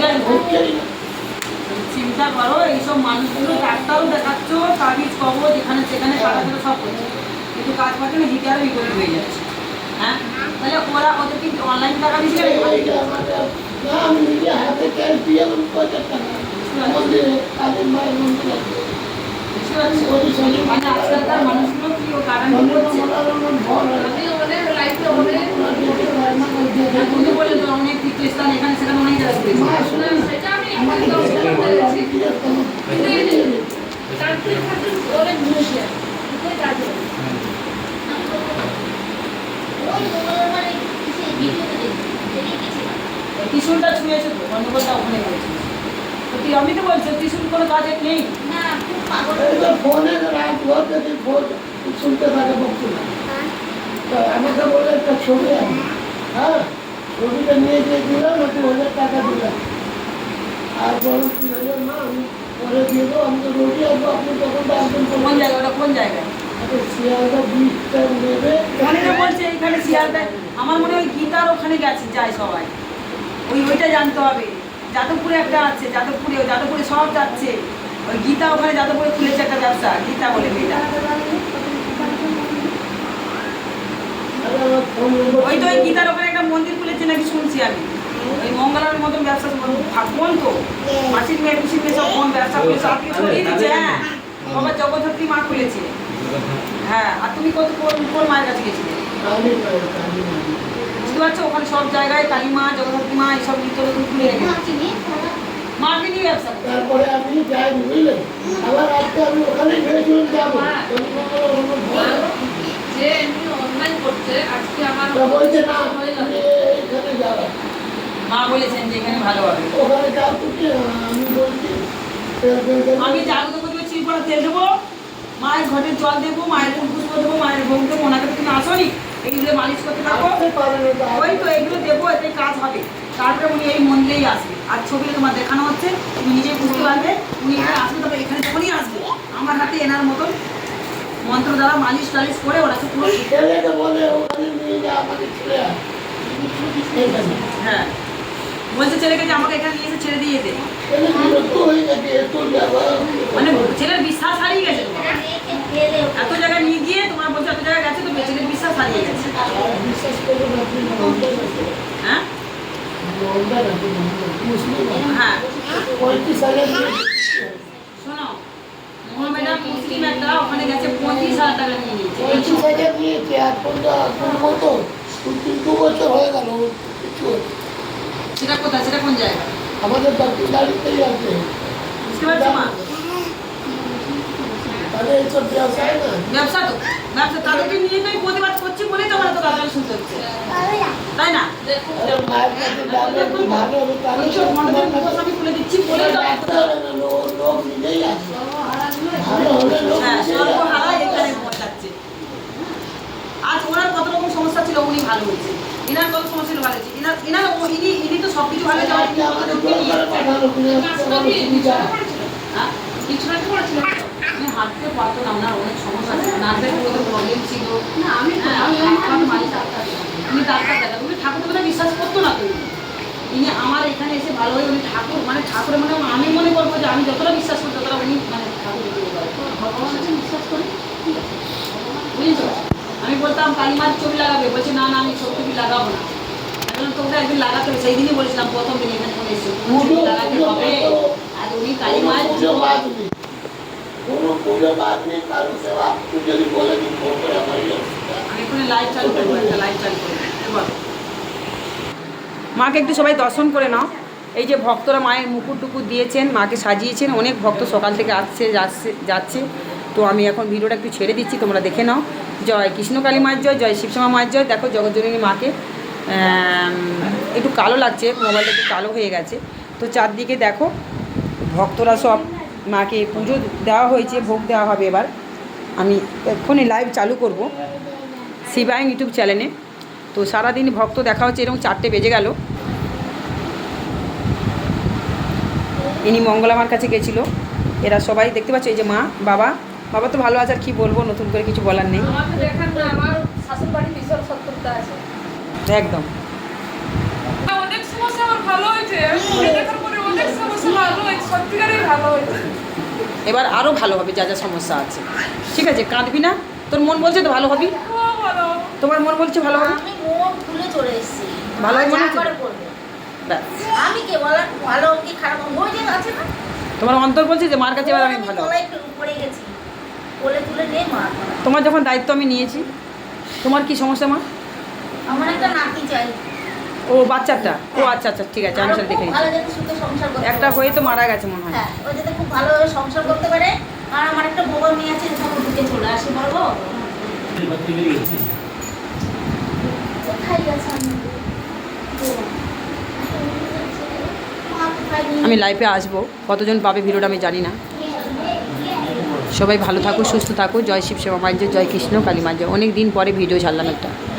বেশিরভাগ ভোগেরই না। চিন্তা করো এইসব মানুষগুলো ডাক্তারও দেখাচ্ছ তাবিজ কবজ যেখানে সেখানে সারা সব করছে। কিন্তু কাজ পাচ্ছে না হিটারও বিপরীত হয়ে যাচ্ছে। হ্যাঁ? তাহলে ওরা ওদের কি অনলাইন টাকা দিচ্ছে আমি নিজে হাতে ক্যাশ দিয়ে আমি পঞ্চাশ টাকা। মন্দিরে কালীর মায়ের মন্দিরে বুঝতে পারছ। মানে আজকালকার মানুষগুলো কি ও কারণ করছে তুমি বলে তো অনেক তীর্থস্থান এখানে সেখানে অনেক জায়গা ঘুরেছি। ত্রিশুলটা ছুঁয়েছে তো, গন্ডগোলটা ওখানে তো তুই আমি তো বলছি, ত্রিশুল কোনো কাজে নেই? আমাকে বলে একটা ছবি আছে হ্যাঁ ছবিটা নিয়ে গিয়ে দিলাম একটু হাজার টাকা দিলাম? আর বলো কি না, আমি পরে দেবো আমি তো রোগী আসব আপনি তখন আসবেন কোন জায়গা ওটা কোন শিয়ালদা বীজটা নেবে। ওখানে বলছে এখানে শিয়ালদায় আমার মনে হয় গীতার ওখানে গেছে যায় সবাই। ওই ওইটা জানতে হবে। যাদবপুরে একটা আছে যাদবপুরে যাদবপুরে সব যাচ্ছে। ওই গীতা ওখানে যাদবপুরে খুলেছে একটা ব্যবসা গীতা বলে মেয়েটা ওই তো ওই গীতার ওখানে একটা মন্দির খুলেছে নাকি শুনছি আমি। ওই মতন ব্যবসা কোন তো। মাসির মেয়ে পিসির মেয়ে সব কোন ব্যবসা করে সব কিছু ছড়িয়ে দিচ্ছে। হ্যাঁ। বাবা জগদ্ধাত্রী মা খুলেছে। হ্যাঁ আর তুমি কত কোন কোন মায়ের কাছে গেছিলে? বুঝতে পারছ? ওখানে সব জায়গায় কালী মা জগদ্ধাত্রী মা এইসব নিত্য নতুন খুলে। রেখেছে নিয়ে ব্যবসা করে। তারপরে আমি যাই বুঝলেন আবার আজকে আমি ওখানে ভেবেছিলাম যাব। যে এমনি অনলাইন করছে আজকে আমার তা বলছে না হয়ে তুমি যাবে এখানে যাবে মা বলেছেন যে এখানে ভালো হবে। আমি জাগ্রত করব চিরপড়া তেল দেবো মায়ের ঘটের জল দেবো মায়ের পুষ্প দেবো মায়ের ভোগ দেবো ওনাকে তুমি আসনি এইগুলো মালিশ করতে থাকো। ওই তো এগুলো দেবো এতে কাজ হবে। তারপরে উনি এই মন্দিরেই আসবে। আর ছবিটা তোমার দেখানো হচ্ছে তুমি নিজেই বুঝতে পারবে উনি এখানে আসবে তবে এখানে যখনই আসবে আমার হাতে এনার মতন মন্ত্র দ্বারা মালিশ টালিশ করে ওরা পুরো। হ্যাঁ। বলছে ছেলেকে যে আমাকে এখানে নিয়ে এসে ছেড়ে দিয়ে যেতে ছেলে বিরক্ত হয়ে গেছে এত যাবা মানে ছেলের বিশ্বাস হারিয়ে গেছে তোমার এত জায়গায় নিয়ে গিয়ে তোমার বলছে এত জায়গায় গেছে তো ছেলের বিশ্বাস হারিয়ে গেছে বিশ্বাস করবে না আপনি মন্দির আছে হ্যাঁ মন্দির আছে মুসলিম আছে। হ্যাঁ পঁয়ত্রিশ হাজার দিয়ে শোনো মোহামেডান মুসলিম একটা ওখানে গেছে পঁয়ত্রিশ হাজার টাকা নিয়ে নিয়েছে পঁয়ত্রিশ হাজার নিয়েছে আর কোনটা কোন মতো দু দু বছর হয়ে গেল কিছু হয়নি। সেটা কোথায়? সেটা কোন জায়গা? আমাদের বাকি গাড়িতেই আছে। বুঝতে পারছ মা? তাহলে এইসব ব্যবসায় না? ব্যবসা তো ব্যবসা তাদেরকে নিয়ে তো এই প্রতিবাদ করছি বলেই তো আমার তো গালাগালি শুনতে হচ্ছে। তাই না? দেখুন আরে মায়ের কাছে যাবে একটু ভালো হবে তাহলে ওইসব মন্দির মুখোশ আমি খুলে দিচ্ছি বলেই তো আমার ডাকতে হবে না, লোক- লোক নিজেই আসবে ভালো হলে লোক হ্যাঁ নিজেই সর্বহারা আসবে। এখানে পৌঁছাচ্ছে আজ ওনার কত রকম সমস্যা ছিল উনি ভালো হয়েছে ইনার কত সমস্যা ছিল ভালো হয়েছে ইনার ইনার ও- ইনি ইনি তো সব কিছু ভালো। হ্যাঁ? কিছু না করেছিল। উনি হাঁটতে পারতো না অনেক সমস্যা ছিল। নার্ভের কোনো প্রবলেম ছিল। না আমি হ্যাঁ, আমি ডাক্তার ডাক্তার ঠাকুর বিশ্বাস করতো না ইনি আমার এখানে এসে ভালো হয়ে উনি ঠাকুর মানে ঠাকুরের মানে আমি মনে করব যে আমি যতটা বিশ্বাস করি ততটা উনি মানে ঠাকুর দিতে পারে। বিশ্বাস করি? বুঝেছ? আমি বলতাম কালিমার ছবি লাগাবে। বলছে না না আমি ছবি লাগাবো না। তোমরা একদিন লাগাতে সেই দিনই বলেছিলাম প্রথম দিন এখানে চলে এসেছ লাগাতে হবে। আর উনি কোনো কালিমার পুজো বাদ নেই। কোনো পুজো বাদ নেই, কারও সেবা আপনি যদি বলে দিন, ফোন করে আমার। আমি এখানে লাইট চালু করব একটা লাইট চালু করব। মাকে একটু সবাই দর্শন করে নাও। এই যে ভক্তরা মায়ের মুকুট টুকুর দিয়েছেন মাকে সাজিয়েছেন অনেক ভক্ত সকাল থেকে আসছে যাচ্ছে যাচ্ছে। তো আমি এখন ভিডিওটা একটু ছেড়ে দিচ্ছি তোমরা দেখে নাও। জয় কৃষ্ণকালী মায়ের জয় জয় শিবশ্যামা মায়ের জয়। দেখো জগজ্জননী মাকে। একটু কালো লাগছে, মোবাইলটা একটু কালো হয়ে গেছে। তো চারদিকে দেখো, ভক্তরা সব মাকে পুজো দেওয়া হয়েছে, ভোগ দেওয়া হবে এবার। আমি এক্ষুনি লাইভ চালু করব শিবায়ং ইউটিউব চ্যানেলে তো সারাদিন ভক্ত দেখা হচ্ছে, এরকম চারটে বেজে গেল। ইনি মঙ্গলামার কাছে গেছিল। এরা সবাই দেখতে পাচ্ছ, এই যে মা, বাবা। বাবা তো ভালো আছে, আর কী বলব, নতুন করে কিছু বলার নেই। আমার একদম অনেক সমস্যা ভালো হয়েছে। আমি পরে দেখার পরে ভালো হয়েছে এবার আরও ভালো হবে যা যা সমস্যা আছে। ঠিক আছে কাঁদবি না। তোর মন বলছে তো ভালো হবি? তোমার মন বলছে ভালো হবে? আমি মন খুলে চলে এসেছি। ভালো মনে যা হচ্ছে? করে করবে। ব্যাস। আমি কে বলার ভালো কি খারাপ ওই যে আছে না? তোমার অন্তর বলছে যে মার কাছে এবার আমি ভালো হব। তলায় একটু পড়ে গেছি। কোলে তুলে নে মা। তোমার যখন দায়িত্ব আমি নিয়েছি তোমার কি সমস্যা মা? আমার একটা নাতি চাই। ও বাচ্চাটা? ও আচ্ছা আচ্ছা ঠিক আছে আমি সেটা দেখে একটা হয়ে তো মারা গেছে মনে হয়। হ্যাঁ ও যাতে খুব ভালোভাবে সংসার করতে পারে। আর আমার একটা মেয়ে আছে যেটা ঢুকে চলে আসে বলব আমি? লাইফে আসব। কতজন পাবে ভিডিওটা আমি জানি না। সবাই ভালো থাকো সুস্থ থাকো। জয় শিব সেবা মাঞ্জ জয় কৃষ্ণ কালী মাঞ্জ অনেক দিন পরে ভিডিও ছাড়লাম একটা।